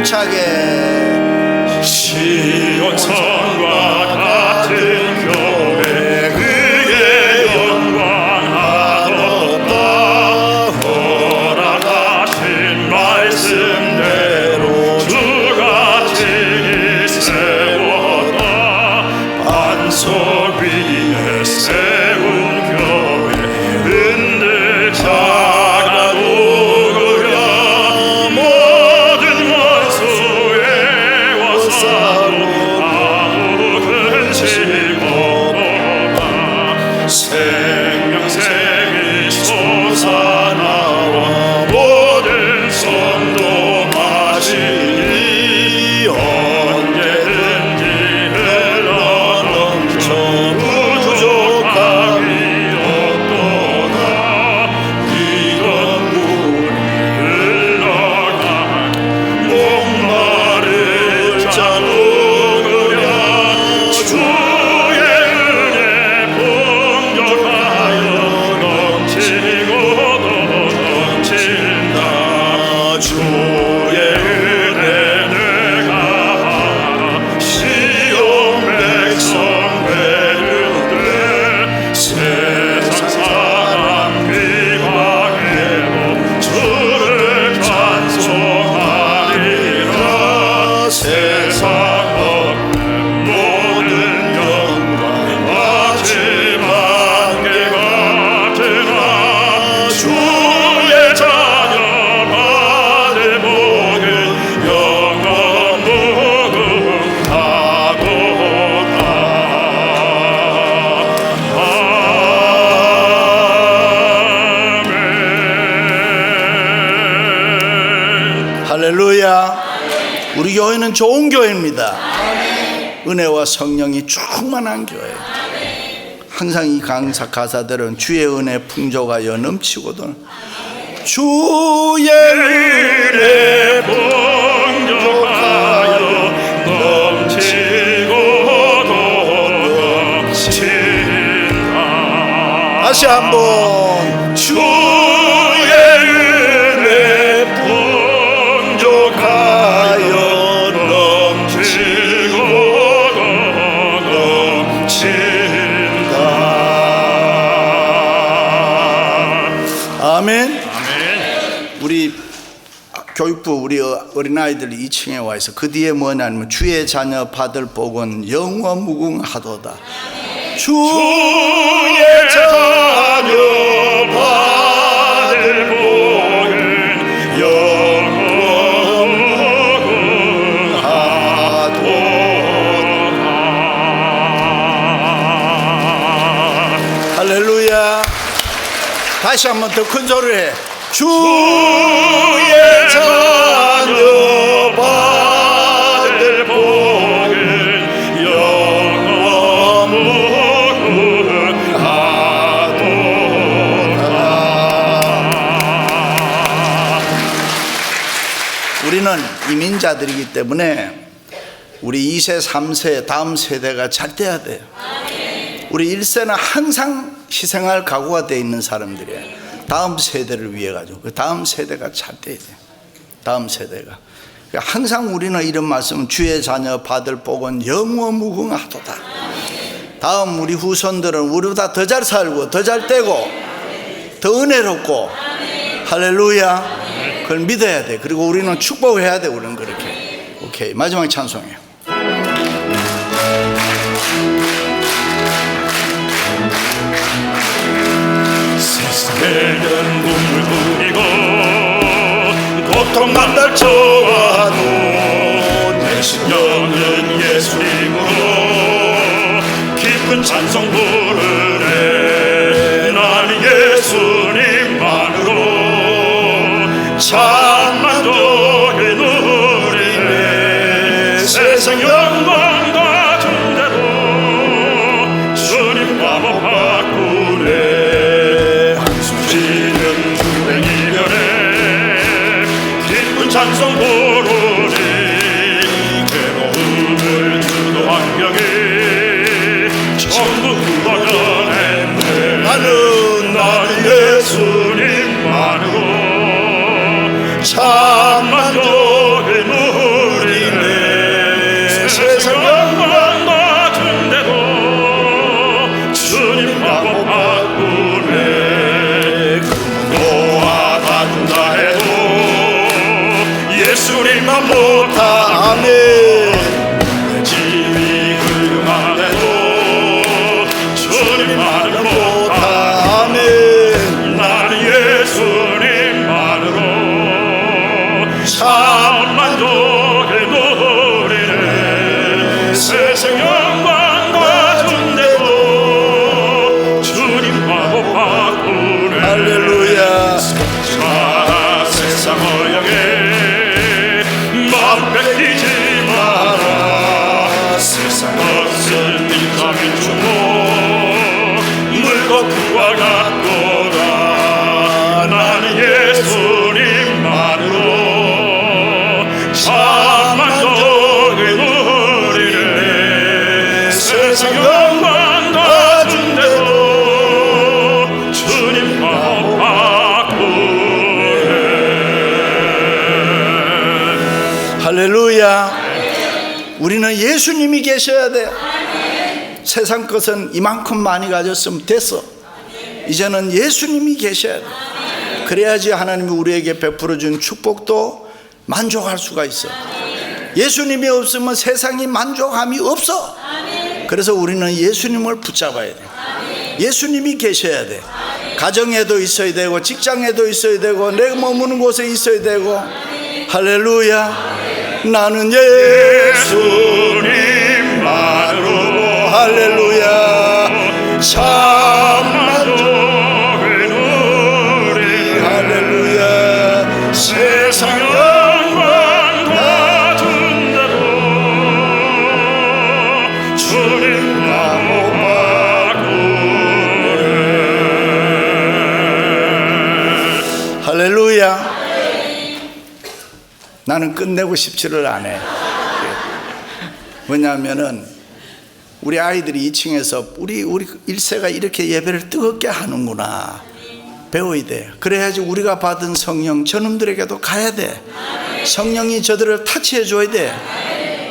힘차게 생 할렐루야. 우리 교회는 좋은 교회입니다. 은혜와 성령이 충만한 교회. 항상 이 강사 가사들은 주의 은혜 풍족하여 넘치고도 주의 은혜 풍족하여 넘치고도 넘친다 다시 한번 교육부 우리 어린아이들이 2층에 와 있어. 그 뒤에 뭐냐면 주의 자녀 받을 복은 영원 무궁하도다. 주의 자녀 받을 복은 영원 무궁하도다. 할렐루야. 다시 한번 더 큰 소리를 해 주의 자녀 받을 받을 복은 영원 무궁 하도다 우리는 이민자들이기 때문에 우리 2세, 3세, 다음 세대가 잘 돼야 돼요. 우리 1세는 항상 희생할 각오가 돼 있는 사람들이에요. 다음 세대를 위해 가지고 그 다음 세대가 잘 돼야 돼요. 다음 세대가. 그러니까 항상 우리는 이런 말씀 주의 자녀 받을 복은 영원 무궁하도다. 다음 우리 후손들은 우리보다 더 잘 살고 더 잘 되고 더 은혜롭고 할렐루야. 그걸 믿어야 돼. 그리고 우리는 축복해야 돼. 우리는 그렇게. 오케이. 마지막 찬송이에요. 고 찬송 부르 바꾸네 할렐루야. 우리는 예수님이 계셔야 돼 세상 것은 이만큼 많이 가졌으면 됐어. 이제는 예수님이 계셔야 돼 그래야지 하나님이 우리에게 베풀어 준 축복도 만족할 수가 있어. 예수님이 없으면 세상이 만족함이 없어. 그래서 우리는 예수님을 붙잡아야 돼. 예수님이 계셔야 돼. 가정에도 있어야 되고 직장에도 있어야 되고 내가 머무는 곳에 있어야 되고. 할렐루야. 나는 예수님만으로 할렐루야. 참 할렐루야? 나는 끝내고 싶지를 않아. 왜냐하면은 우리 아이들이 2층에서 우리 우리 일세가 이렇게 예배를 뜨겁게 하는구나. 배워야 돼. 그래야지 우리가 받은 성령 저놈들에게도 가야 돼. 성령이 저들을 타치해 줘야 돼.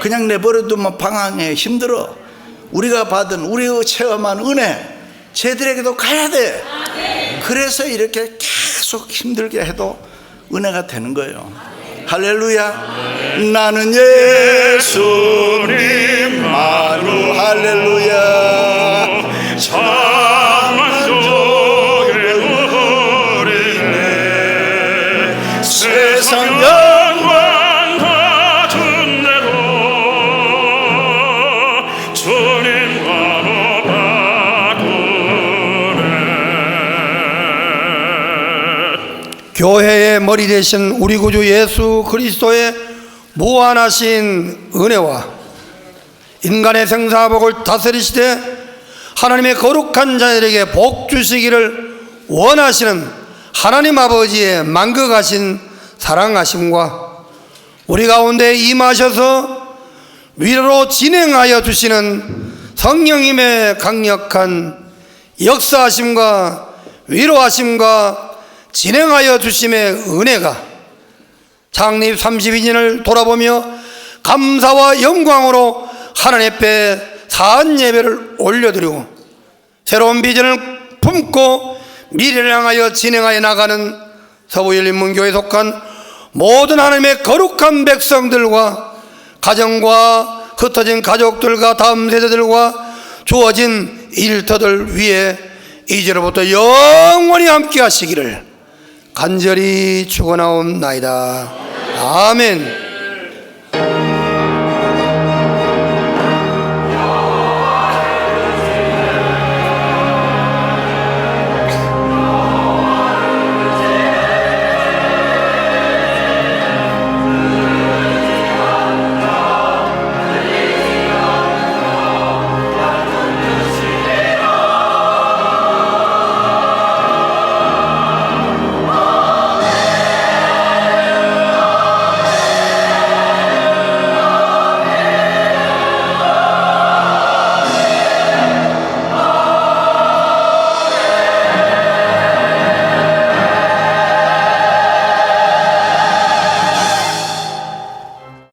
그냥 내버려두면 방황해. 힘들어. 우리가 받은 우리가 체험한 은혜 쟤들에게도 가야 돼. 그래서 이렇게 계속 힘들게 해도 은혜가 되는 거예요. 할렐루야. 나는 예수님만으로 할렐루야 교회의 머리 대신 우리 구주 예수 그리스도의 무한하신 은혜와 인간의 생사복을 다스리시되 하나님의 거룩한 자들에게 복 주시기를 원하시는 하나님 아버지의 만극하신 사랑하심과 우리 가운데 임하셔서 위로로 진행하여 주시는 성령님의 강력한 역사하심과 위로하심과 진행하여 주심의 은혜가 창립 32년을 돌아보며 감사와 영광으로 하나님 앞에 사한 예배를 올려드리고 새로운 비전을 품고 미래를 향하여 진행하여 나가는 서부열린문교에 속한 모든 하나님의 거룩한 백성들과 가정과 흩어진 가족들과 다음 세대들과 주어진 일터들 위해 이제로부터 영원히 함께 하시기를 간절히 축원하옵나이다. 아멘.